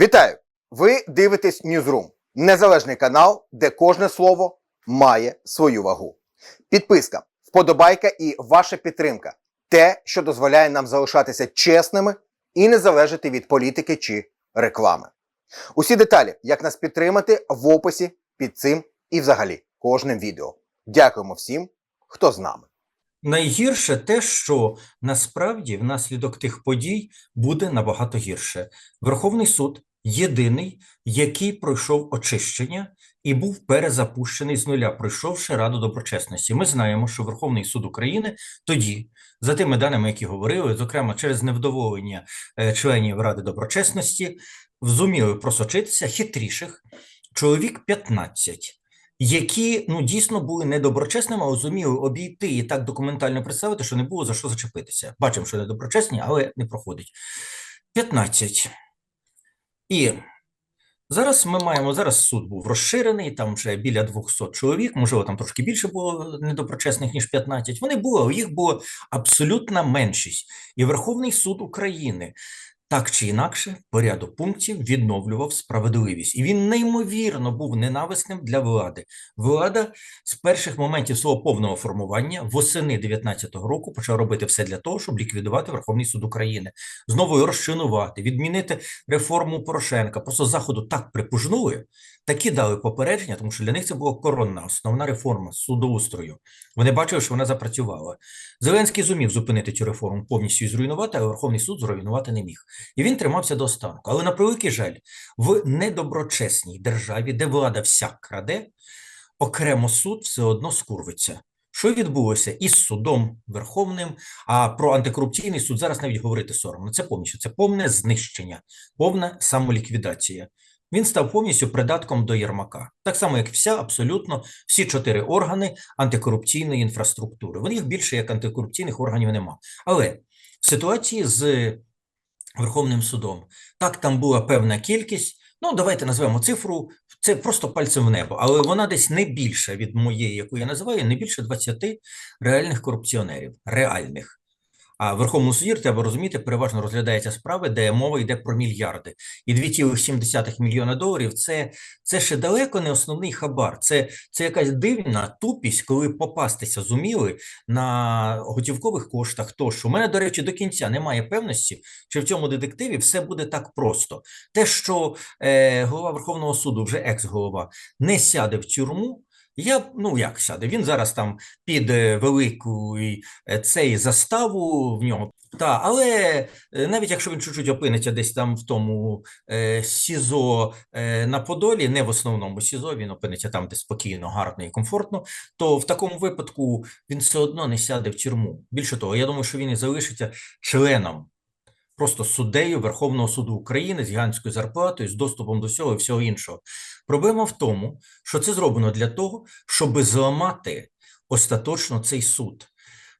Вітаю! Ви дивитесь Newsroom – незалежний канал, де кожне слово має свою вагу. Підписка, вподобайка і ваша підтримка те, що дозволяє нам залишатися чесними і не залежати від політики чи реклами. Усі деталі, як нас підтримати, в описі під цим і взагалі кожним відео. Дякуємо всім, хто з нами. Найгірше те, що насправді внаслідок тих подій буде набагато гірше. Верховний суд єдиний, який пройшов очищення і був перезапущений з нуля, пройшовши Раду доброчесності. Ми знаємо, що Верховний суд України тоді, за тими даними, які говорили, зокрема через невдоволення е, членів Ради доброчесності, зуміли просочитися хитріших чоловік 15 які ну дійсно були недоброчесними, але зуміли обійти і так документально представити, що не було за що зачепитися. Бачимо, що недоброчесні, але не проходить. 15. І зараз ми маємо зараз суд був розширений, там вже біля 200 чоловік, можливо, там трошки більше було недопрочесних, ніж 15. Вони були, їх була абсолютна меншість. І Верховний суд України так чи інакше, по ряду пунктів відновлював справедливість, і він неймовірно був ненависним для влади. Влада з перших моментів свого повного формування восени 19-го року почала робити все для того, щоб ліквідувати Верховний суд України, знову розчинувати, відмінити реформу Порошенка. Просто заходу так припужнули, такі дали попередження, тому що для них це була коронна основна реформа судоустрою. Вони бачили, що вона запрацювала. Зеленський зумів зупинити цю реформу повністю і зруйнувати, а Верховний суд зруйнувати не міг. І він тримався до останку. Але на превеликий жаль, в недоброчесній державі, де влада вся краде, окремо суд все одно скурвиться. Що відбулося із судом Верховним, а про антикорупційний суд зараз навіть говорити соромно. Це повністю це повне знищення, повна самоліквідація. Він став повністю придатком до Єрмака, так само як вся абсолютно всі чотири органи антикорупційної інфраструктури. В них більше як антикорупційних органів нема. Але в ситуації з Верховним судом так там була певна кількість. Ну, давайте назвемо цифру. Це просто пальцем в небо, але вона десь не більша від моєї, яку я називаю, не більше 20 реальних корупціонерів, реальних. А в Верховному суді треба розуміти, переважно розглядаються справи, де мова йде про мільярди. І 2,7 мільйона доларів це, це ще далеко не основний хабар. Це, це якась дивна тупість, коли попастися зуміли на готівкових коштах. Тощо у мене, до речі, до кінця немає певності, чи в цьому детективі все буде так просто. Те, що е, голова Верховного суду, вже екс-голова, не сяде в тюрму. Я ну як сяде? Він зараз там під е, велику е, цей заставу в нього. Та, але е, навіть якщо він чуть-чуть опиниться десь там в тому е, СІЗО е, на Подолі, не в основному СІЗО, він опиниться там, де спокійно, гарно і комфортно, то в такому випадку він все одно не сяде в тюрму. Більше того, я думаю, що він і залишиться членом. Просто суддею Верховного суду України з гігантською зарплатою, з доступом до всього і всього іншого. Проблема в тому, що це зроблено для того, щоб зламати остаточно цей суд.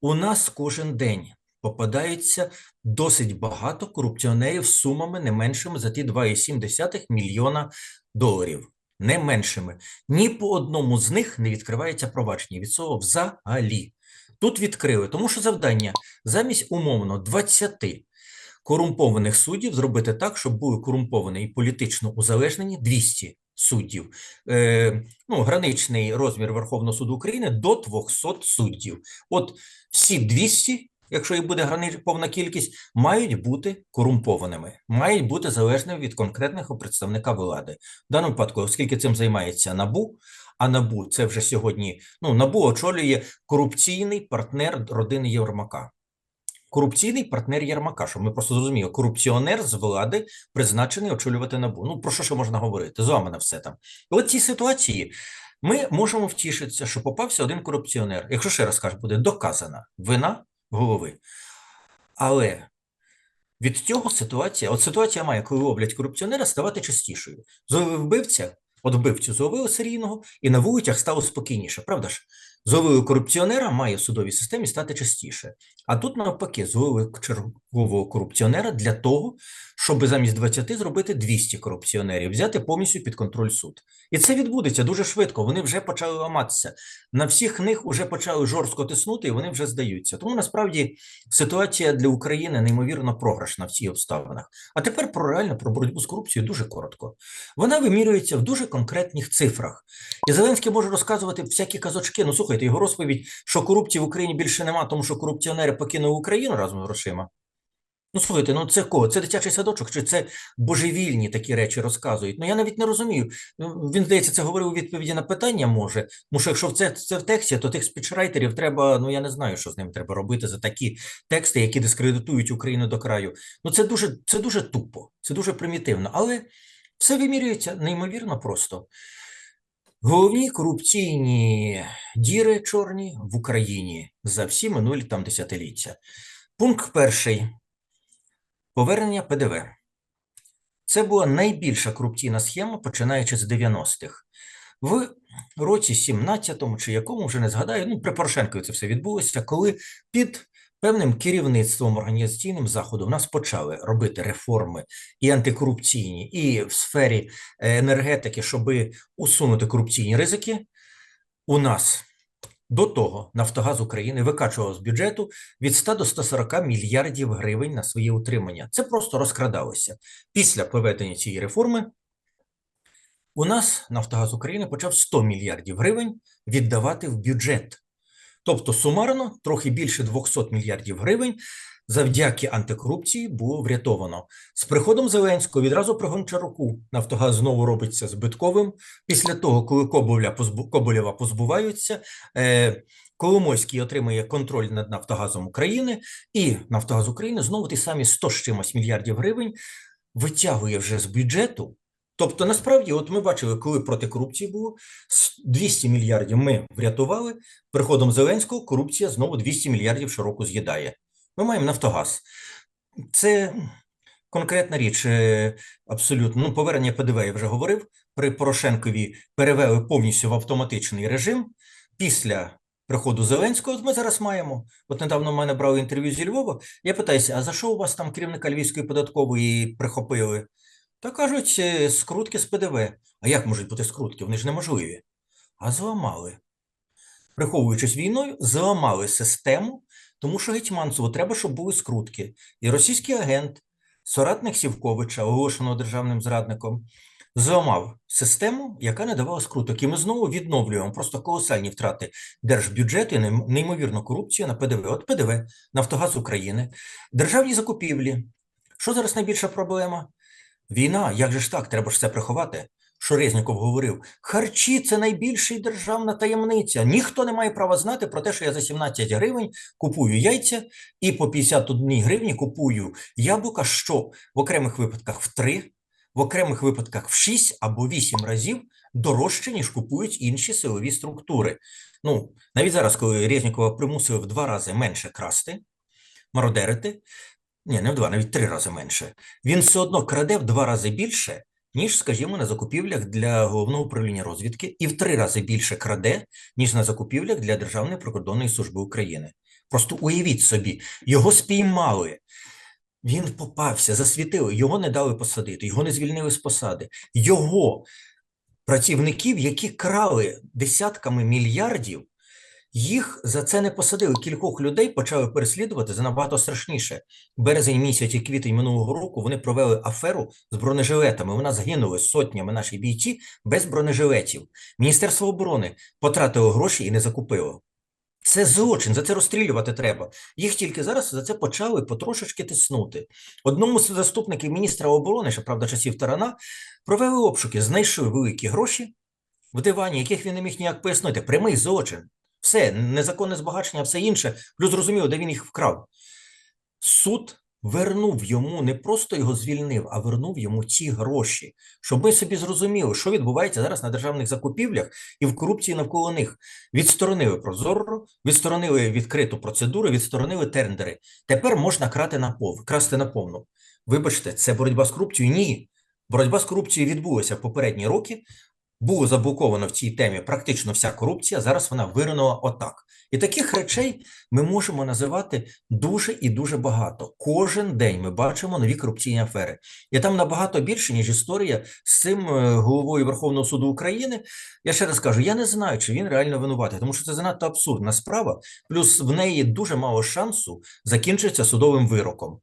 У нас кожен день попадається досить багато корупціонерів з сумами не меншими за ті 2,7 мільйона доларів. Не меншими. Ні по одному з них не відкривається провадження від цього взагалі. Тут відкрили, тому що завдання замість умовно 20 корумпованих суддів зробити так, щоб були корумповані і політично узалежнені 200 суддів. Е, ну, граничний розмір Верховного суду України до 200 суддів. От всі 200, якщо їх буде грани... повна кількість, мають бути корумпованими, мають бути залежними від конкретного представника влади. В даному випадку, оскільки цим займається НАБУ, а НАБУ це вже сьогодні, ну, НАБУ очолює корупційний партнер родини Євромака. Корупційний партнер Єрмака, щоб ми просто зрозуміли, корупціонер з влади призначений очолювати набу. Ну про що ще можна говорити? Зламане все там. І от цій ситуації ми можемо втішитися, що попався один корупціонер. Якщо ще раз кажу, буде доказана вина голови. Але від цього ситуація, от ситуація має, коли ловлять корупціонера, ставати частішою. Зловив вбивця, от вбивцю зловили серійного, і на вулицях стало спокійніше, правда ж? Зловили корупціонера має в судовій системі стати частіше. А тут навпаки, зловили чергового корупціонера для того, щоб замість 20 зробити 200 корупціонерів, взяти повністю під контроль суд. І це відбудеться дуже швидко. Вони вже почали ламатися. На всіх них вже почали жорстко тиснути, і вони вже здаються. Тому насправді ситуація для України неймовірно програшна в цих обставинах. А тепер про реально про боротьбу з корупцією дуже коротко. Вона вимірюється в дуже конкретних цифрах. І Зеленський може розказувати всякі казочки. Ну слухайте, його розповідь, що корупції в Україні більше нема, тому що корупціонери покинули Україну разом з грошима. Ну, слухайте, ну це кого? Це дитячий садочок, чи це божевільні такі речі розказують? Ну я навіть не розумію. Ну, Він, здається, це говорив у відповіді на питання може. Тому що якщо це, це в тексті, то тих спічрайтерів треба, ну я не знаю, що з ними треба робити за такі тексти, які дискредитують Україну до краю. Ну це дуже, це дуже тупо, це дуже примітивно, але все вимірюється неймовірно просто. Головні корупційні діри чорні в Україні за всі минулі там десятиліття. Пункт перший. Повернення ПДВ. Це була найбільша корупційна схема, починаючи з 90-х. В році 17-му чи якому вже не згадаю, ну при Порошенкові це все відбулося, коли під певним керівництвом організаційним заходу в нас почали робити реформи і антикорупційні, і в сфері е, енергетики, щоб усунути корупційні ризики. У нас до того Нафтогаз України викачував з бюджету від 100 до 140 мільярдів гривень на своє утримання. Це просто розкрадалося. Після проведення цієї реформи у нас Нафтогаз України почав 100 мільярдів гривень віддавати в бюджет. Тобто сумарно трохи більше 200 мільярдів гривень завдяки антикорупції було врятовано. З приходом Зеленського відразу при Гончаруку Нафтогаз знову робиться збитковим. Після того, коли Коболєва позбуваються, е, Коломойський отримує контроль над Нафтогазом України, і Нафтогаз України знову ті самі 100 з чимось мільярдів гривень витягує вже з бюджету. Тобто, насправді, от ми бачили, коли проти корупції було 200 мільярдів ми врятували. Приходом Зеленського корупція знову 200 мільярдів щороку з'їдає. Ми маємо Нафтогаз. Це конкретна річ, е, абсолютно. Ну, повернення ПДВ я вже говорив. При Порошенкові перевели повністю в автоматичний режим. Після приходу Зеленського от ми зараз маємо. От недавно в мене брали інтерв'ю зі Львова. Я питаюся, а за що у вас там керівника Львівської податкової прихопили? Та кажуть, е, скрутки з ПДВ. А як можуть бути скрутки? Вони ж неможливі. А зламали. Приховуючись війною, зламали систему, тому що Гетьманцеву треба, щоб були скрутки. І російський агент, соратник Сівковича, оголошеного державним зрадником, зламав систему, яка не давала скруток. І ми знову відновлюємо просто колосальні втрати держбюджету і неймовірну корупцію на ПДВ. От ПДВ, Нафтогаз України, державні закупівлі. Що зараз найбільша проблема? Війна, як же ж так, треба ж це приховати. Що Резніков говорив, харчі це найбільша державна таємниця. Ніхто не має права знати про те, що я за 17 гривень купую яйця і по 51 гривні купую яблука, що в окремих випадках в 3, в окремих випадках в 6 або 8 разів дорожче, ніж купують інші силові структури. Ну, навіть зараз, коли Резнікова примусили в два рази менше красти, мародерити, ні, не в два, навіть три рази менше. Він все одно краде в два рази більше, ніж, скажімо, на закупівлях для головного управління розвідки, і в три рази більше краде, ніж на закупівлях для Державної прикордонної служби України. Просто уявіть собі, його спіймали. Він попався, засвітили, його не дали посадити, його не звільнили з посади. Його працівників, які крали десятками мільярдів, їх за це не посадили. Кількох людей почали переслідувати за набагато страшніше. Березень місяць і квітень минулого року вони провели аферу з бронежилетами. У нас згинули сотнями наші бійці без бронежилетів. Міністерство оборони потратило гроші і не закупило. Це злочин, за це розстрілювати треба. Їх тільки зараз за це почали потрошечки тиснути. Одному з заступників міністра оборони, що правда часів Тарана, провели обшуки, знайшли великі гроші в дивані, яких він не міг ніяк пояснити. Прямий злочин. Все, незаконне збагачення, все інше. Плюс зрозуміло, де він їх вкрав. Суд вернув йому, не просто його звільнив, а вернув йому ці гроші, щоб ми собі зрозуміли, що відбувається зараз на державних закупівлях і в корупції навколо них. Відсторонили прозоро, відсторонили відкриту процедуру, відсторонили тендери. Тепер можна крати на пов, красти на повну. Вибачте, це боротьба з корупцією? Ні. Боротьба з корупцією відбулася в попередні роки. Було заблоковано в цій темі практично вся корупція, зараз вона виринула отак. І таких речей ми можемо називати дуже і дуже багато. Кожен день ми бачимо нові корупційні афери. І там набагато більше, ніж історія з цим е, головою Верховного суду України. Я ще раз кажу, я не знаю, чи він реально винуватий, тому що це занадто абсурдна справа. Плюс в неї дуже мало шансу закінчиться судовим вироком.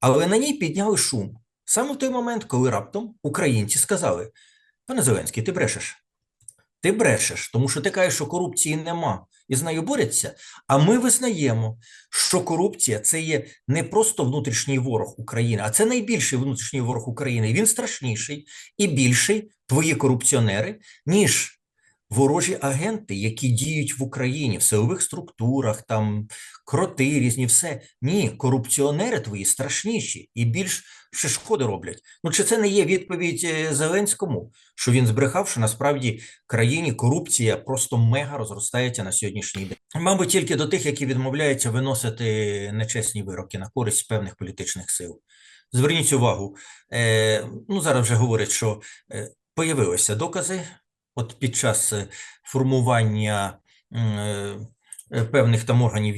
Але на ній підняли шум саме в той момент, коли раптом українці сказали: пане Зеленський, ти брешеш. Ти брешеш, тому що ти кажеш, що корупції нема і з нею борються. А ми визнаємо, що корупція це є не просто внутрішній ворог України, а це найбільший внутрішній ворог України. Він страшніший і більший твої корупціонери, ніж ворожі агенти, які діють в Україні в силових структурах, там кроти різні, все. Ні, корупціонери твої страшніші і більш ще шкоди роблять. Ну чи це не є відповідь е, Зеленському, що він збрехав, що насправді країні корупція просто мега розростається на сьогоднішній день? Мабуть, тільки до тих, які відмовляються виносити нечесні вироки на користь певних політичних сил. Зверніть увагу, е, ну зараз вже говорять, що е, появилися докази. От під час е, формування е, е, певних там органів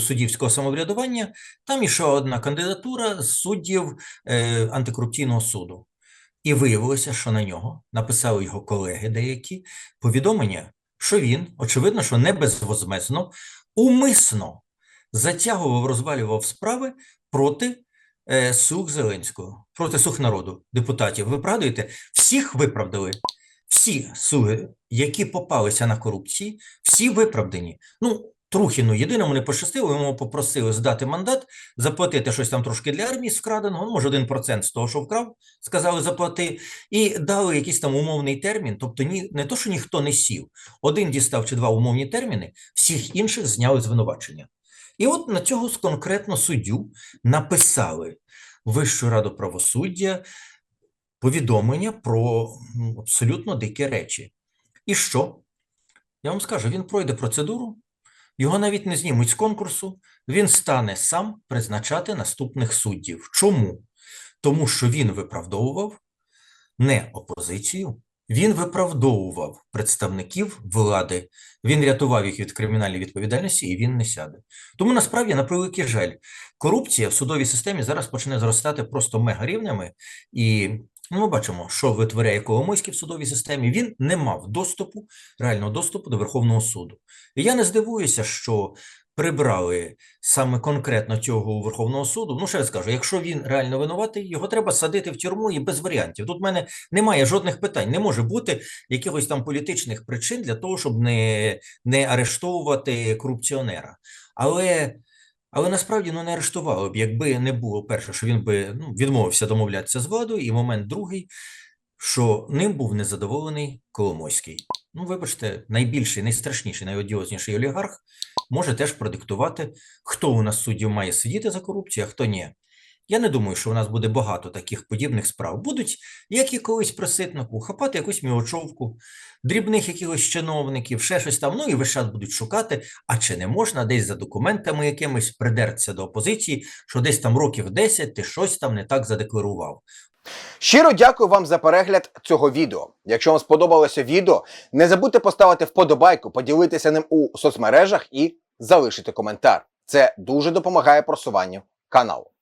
суддівського самоврядування, там ішла одна кандидатура з суддів антикорупційного суду. І виявилося, що на нього написали його колеги деякі повідомлення, що він, очевидно, що не безвозмезно, умисно затягував, розвалював справи проти е, слуг Зеленського, проти слуг народу, депутатів. Ви пригадуєте, всіх виправдали. Всі слуги, які попалися на корупції, всі виправдані. Ну, Трухіну єдиному не пощастило, йому попросили здати мандат, заплатити щось там трошки для армії з вкраденого, ну, може, 1% з того, що вкрав, сказали заплати, і дали якийсь там умовний термін. Тобто, ні, не то, що ніхто не сів, один дістав чи два умовні терміни, всіх інших зняли звинувачення. І от на цього конкретно суддю написали Вищу раду правосуддя повідомлення про абсолютно дикі речі. І що? Я вам скажу, він пройде процедуру, його навіть не знімуть з конкурсу, він стане сам призначати наступних суддів. Чому? Тому що він виправдовував не опозицію, він виправдовував представників влади, він рятував їх від кримінальної відповідальності і він не сяде. Тому насправді, на превеликий жаль, корупція в судовій системі зараз почне зростати просто мегарівнями, і ми бачимо, що витворяє Коломойський в судовій системі. Він не мав доступу, реального доступу до Верховного суду. І я не здивуюся, що прибрали саме конкретно цього Верховного суду. Ну, ще раз кажу, якщо він реально винуватий, його треба садити в тюрму і без варіантів. Тут в мене немає жодних питань. Не може бути якихось там політичних причин для того, щоб не, не арештовувати корупціонера. Але, але насправді ну, не арештували б, якби не було перше, що він би ну, відмовився домовлятися з владою, і момент другий, що ним був незадоволений Коломойський. Ну, вибачте, найбільший, найстрашніший, найодіозніший олігарх може теж продиктувати, хто у нас суддів має сидіти за корупцію, а хто ні. Я не думаю, що у нас буде багато таких подібних справ. Будуть, як і колись при ситнику, хапати якусь мілочовку, дрібних якихось чиновників, ще щось там, ну і весь час будуть шукати, а чи не можна десь за документами якимись придертися до опозиції, що десь там років 10 ти щось там не так задекларував. Щиро дякую вам за перегляд цього відео. Якщо вам сподобалося відео, не забудьте поставити вподобайку, поділитися ним у соцмережах і залишити коментар. Це дуже допомагає просуванню каналу.